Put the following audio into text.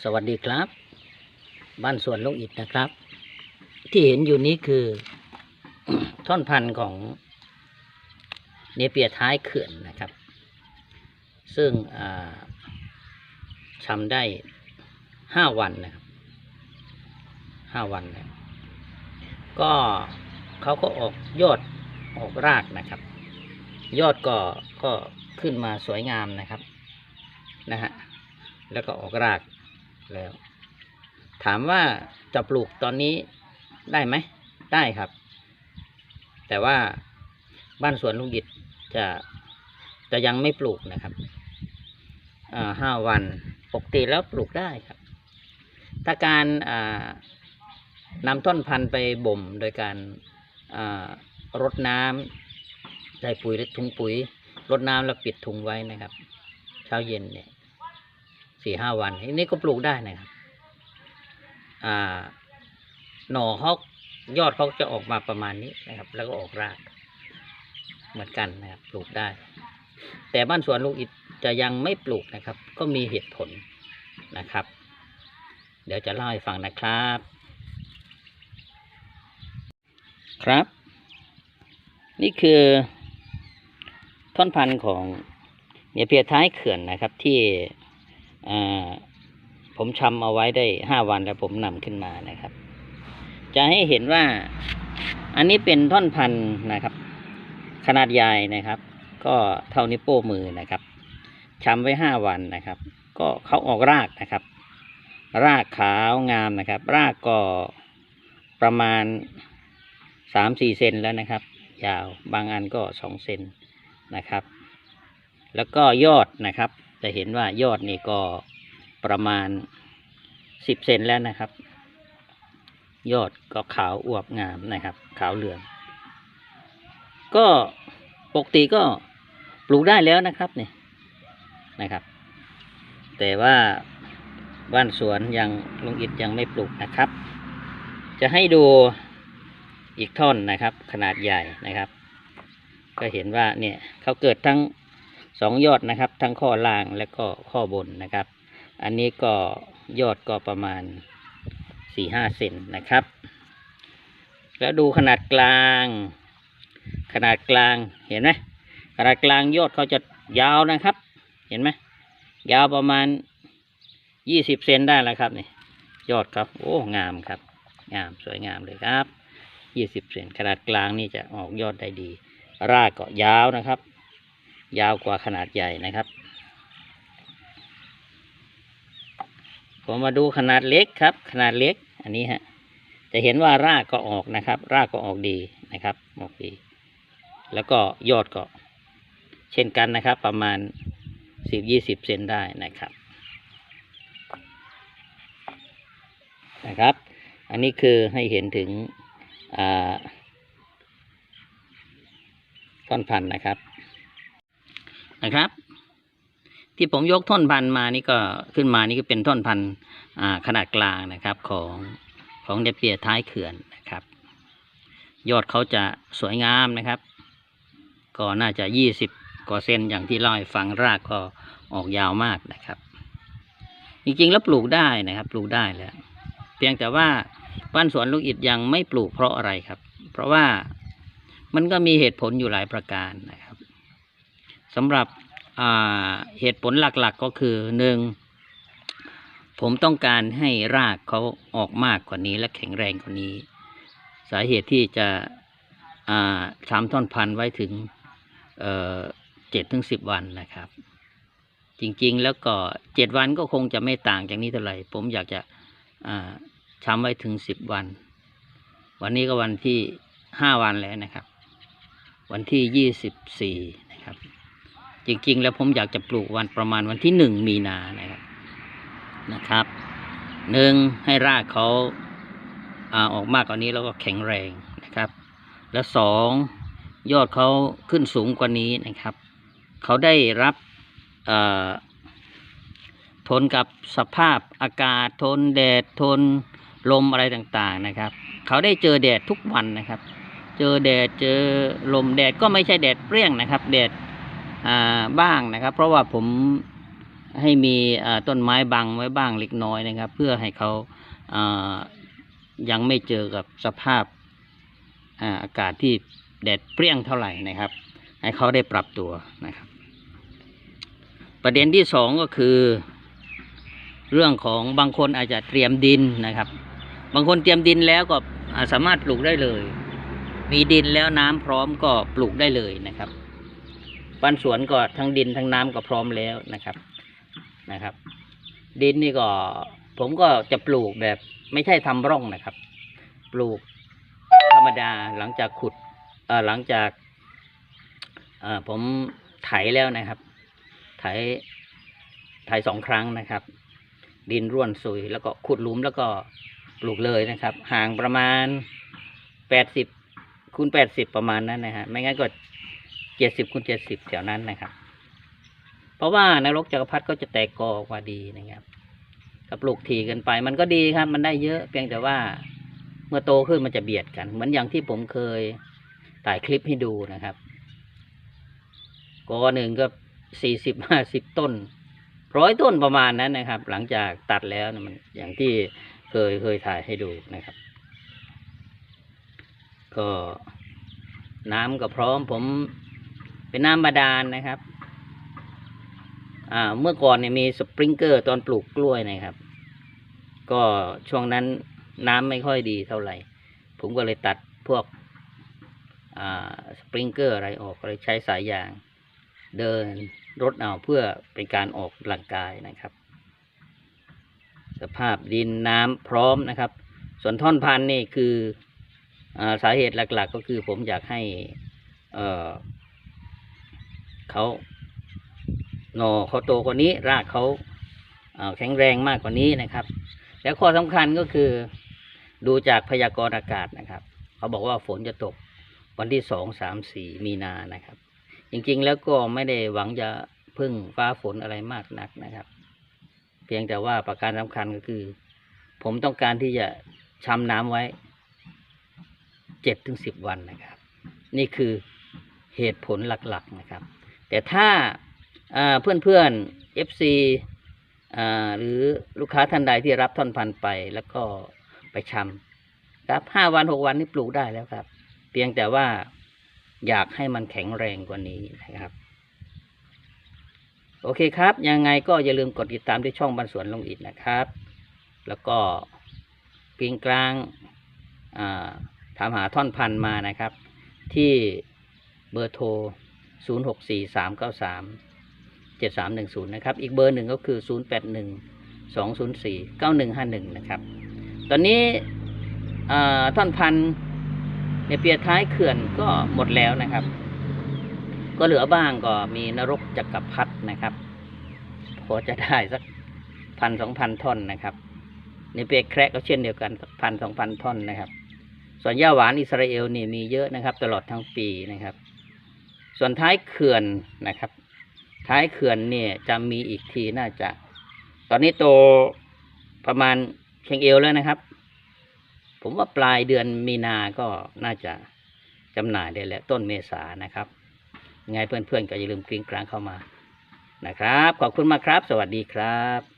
สวัสดีครับ บ้านสวนลูกอิดนะครับ ที่เห็นอยู่นี้คือ ท่อนพันธุ์ของเนเปียท้ายเขื่อนนะครับ ซึ่งอ่าชำได้ห้าวันนะครับห้าวันแล้วก็เขาก็ออกยอดออกรากนะครับ ยอดก็ก็ขึ้นมาสวยงามนะครับนะฮะแล้วก็ออกราก แล้ว ถามว่าจะปลูกตอนนี้ได้ไหม ได้ครับ แต่ว่าบ้านสวนลุงอิดจะจะยังไม่ปลูกนะครับอ่าห้าวันปกติแล้วปลูกได้ครับ ถ้าการอ่านำต้นพันธุ์ไปบ่มโดยการอ่ารดน้ำใส่ปุ๋ยและถุงปุ๋ยรดน้ำแล้วปิดถุงไว้นะครับ เช้าเย็นเนี่ย สี่ห้าวันอันนี้ก็ปลูกได้นะครับ อ่า หน่อเขายอดเขาจะออกมาประมาณนี้นะครับ แล้วก็ออกราก เหมือนกันนะครับ ปลูกได้ แต่บ้านสวนลูกอิฐจะยังไม่ปลูกนะครับ ก็มีเหตุผลนะครับ เดี๋ยวจะเล่าให้ฟังนะครับ ครับ นี่คือ ท่อนพันธุ์ของเนเปียท้ายเขื่อนนะครับที่ ผมชำเอาไว้ได้ห้าวันแล้วผมนำขึ้นมานะครับ จะให้เห็นว่าอันนี้เป็นท่อนพันธุ์นะครับ ขนาดใหญ่นะครับ ก็เท่านิ้วโป้งมือนะครับชำไว้ห้าวันนะครับ ก็เขาออกรากนะครับ รากขาวงามนะครับ รากก็ประมาณสามสี่เซนแล้วนะครับ ยาวบางอันก็สองเซนนะครับ แล้วก็ยอดนะครับ จะเห็นว่ายอดนี่ก็ประมาณสิบเซนแล้วนะครับ ยอดก็ขาวอวบงามนะครับ ขาวเหลือง ก็ปกติก็ปลูกได้แล้วนะครับเนี่ยนะครับ แต่ว่าบ้านสวนยังลุงอิดยังไม่ปลูกนะครับ จะให้ดูอีกท่อนนะครับ ขนาดใหญ่นะครับ ก็เห็นว่าเนี่ยเขาเกิดทั้ง สองยอดนะครับ ทั้งข้อล่างและก็ข้อบนนะครับ อันนี้ก็ยอดก็ประมาณสี่ห้าเซนนะครับ แล้วดูขนาดกลาง ขนาดกลางเห็นไหมขนาดกลางยอดเขาจะยาวนะครับ เห็นไหมยาวประมาณยี่สิบเซนได้แล้วครับนี่ยอดครับโอ้งามครับ งามสวยงามเลยครับยี่สิบเซนขนาดกลางนี่จะออกยอดได้ดี รากก็ยาวนะครับ ยาวกว่าขนาดใหญ่นะครับ ผมมาดูขนาดเล็กครับ ขนาดเล็ก อันนี้ฮะ จะเห็นว่ารากก็ออกนะครับ รากก็ออกดีนะครับ ออกดี แล้วก็ยอดก็ เช่นกันนะครับ ประมาณสิบยี่สิบเซนได้นะครับ นะครับ อันนี้คือให้เห็นถึงอ่าท่อนพันธุ์นะครับ นะครับ ที่ผมยกท่อนพันมานี่ก็ขึ้นมานี่ก็เป็นท่อนพันขนาดกลางนะครับของของเดเปียท้ายเขื่อนนะครับ ยอดเขาจะสวยงามนะครับ ก็น่าจะยี่สิบกว่าเซนอย่างที่เล่าให้ฟังรากก็ออกยาวมากนะครับ จริงๆแล้วปลูกได้นะครับ ปลูกได้แล้วเพียงแต่ว่าบ้านสวนลูกอิฐยังไม่ปลูกเพราะอะไรครับ เพราะว่ามันก็มีเหตุผลอยู่หลายประการนะครับ สำหรับเหตุผลหลักๆก็คือหนึ่งผมต้องการให้รากเขาออกมากกว่านี้และแข็งแรงกว่านี้ สาเหตุที่จะอ่าทำท่อนพันไว้ถึงเจ็ดถึงสิบวันนะครับ จริงๆแล้วก็เจ็ดวันก็คงจะไม่ต่างจากนี้เท่าไหร่ ผมอยากจะทำไว้ถึงสิบวัน วันนี้ก็วันที่ห้าวันแล้วนะครับ วันที่ยี่สิบสี่นะครับ จริงๆ แล้วผมอยากจะปลูกวันประมาณวันที่หนึ่งมีนานะครับนะครับหนึ่งให้รากเขาอาออกมากกว่านี้แล้วก็แข็งแรงนะครับ แล้วสองยอดเขาขึ้นสูงกว่านี้นะครับเขาได้รับทนกับสภาพอากาศทนแดดทนลมอะไรต่างๆนะครับ เขาได้เจอแดดทุกวันนะครับ เจอแดดเจอลมแดดก็ไม่ใช่แดดเปรี้ยงนะครับ แดด บ้างนะครับ เพราะว่าผมให้มีต้นไม้บังไว้บ้างเล็กน้อยนะครับ เพื่อให้เขาายังไม่เจอกับสภาพอาอากาศที่แดดเปรี้ยงเท่าไหร่นะครับ ให้เขาได้ปรับตัวนะครับ ประเด็นที่สองก็คือ เรื่องของบางคนอาจจะเตรียมดินนะครับ บางคนเตรียมดินแล้วก็าสามารถปลูกได้เลย มีดินแล้วน้ำพร้อมก็ปลูกได้เลยนะครับ บ้านสวนก็ทั้งดินทั้งน้ำก็พร้อมแล้วนะครับนะครับ ดินนี่ก็ผมก็จะปลูกแบบไม่ใช่ทำร่องนะครับ ปลูกธรรมดาหลังจากขุดเออหลังจากเออผมไถแล้วนะครับ ไถไถสองครั้งนะครับ ดินร่วนซุยแล้วก็ขุดหลุมแล้วก็ปลูกเลยนะครับ ห่างประมาณแปดสิบคูณแปดสิบประมาณนั้นนะฮะไม่งั้นก็ จ็ดสิบคูณเจ็ดสิบแถวนั้นนะครับ เพราะว่านรกจักรพรรดิก็จะแตกกอออกมาดีนะครับถ้าปลูกทีกันไป มันก็ดีครับ มันได้เยอะ เพียงแต่ว่าเมื่อโตขึ้นมันจะเบียดกัน เหมือนอย่างที่ผมเคยถ่ายคลิปให้ดูนะครับ กอหนึ่งก็สี่สิบห้าสิบต้นร้อยต้นประมาณนั้นนะครับ หลังจากตัดแล้วมันอย่างที่เคยเคยถ่ายให้ดูนะครับ ก็น้ำก็พร้อมผม เป็นน้ำบาดาลนะครับ อ่า เมื่อก่อนเนี่ยมีสปริงเกอร์ตอนปลูกกล้วยนะครับ ก็ช่วงนั้นน้ำไม่ค่อยดีเท่าไหร่ ผมก็เลยตัดพวก อ่า สปริงเกอร์อะไรออกเลยใช้สายยาง เดินรถเอาเพื่อเป็นการออกกำลังกายนะครับ สภาพดินน้ำพร้อมนะครับ ส่วนท่อนพันธุ์นี่คืออสาเหตุหลัก ๆ ก็คือผมอยากให้ เขาหน่อเขาโตกว่านี้ รากเขาเอ่อแข็งแรงมากกว่านี้นะครับ แล้วข้อสำคัญก็คือ ดูจากพยากรณ์อากาศนะครับ เขาบอกว่าฝนจะตกวันที่สองสามสี่มีนานะครับ จริงๆแล้วก็ไม่ได้หวังจะพึ่งฟ้าฝนอะไรมากนักนะครับ เพียงแต่ว่าประการสำคัญก็คือ ผมต้องการที่จะชำน้ำไว้เจ็ดถึงสิบวันนะครับ นี่คือเหตุผลหลักๆนะครับ แต่ถ้าเพื่อนเพื่อนๆ FC หรือลูกค้าท่านใดที่รับท่อนพันธุ์ไปแล้วก็ไปชำครับห้าวันหกวันนี่ปลูกได้แล้วครับ เพียงแต่ว่าอยากให้มันแข็งแรงกว่านี้นะครับ โอเคครับ ยังไงก็อย่าลืมกดติดตามที่ช่องบันสวนลงอิดนะครับ แล้วก็กริงกลางถามหาท่อนพันธุ์มานะครับ ที่เบอร์โทร 0 6 4 3 9 3 7 3 1 0 นะครับ อีกเบอร์หนึ่งก็คือ 0 8 1 2 0 4 9 1 5 1 นะครับ ตอนนี้อ่าท่อนพันในเปียท้ายเขื่อนก็หมดแล้วนะครับ ก็เหลือบ้างก็มีนรกจักรพรรดินะครับพอจะได้สักพันสองพันท่อนนะครับในเปียแคระก็เช่นเดียวกันสักพันสองพันท่อนนะครับส่วนหญ้าหวานอิสราเอลนี่มีเยอะนะครับ ตลอดทั้งปีนะครับ ส่วนท้ายเขื่อนนะครับ ท้ายเขื่อนเนี่ยจะมีอีกทีน่าจะ ตอนนี้โตประมาณเคียงเอวแล้วนะครับ ผมว่าปลายเดือนมีนาก็น่าจะจำหน่ายได้แล้วต้นเมษานะครับยังไงเพื่อนๆก็อย่าลืมกริ้งกลางเข้ามานะครับ ขอบคุณมากครับ สวัสดีครับ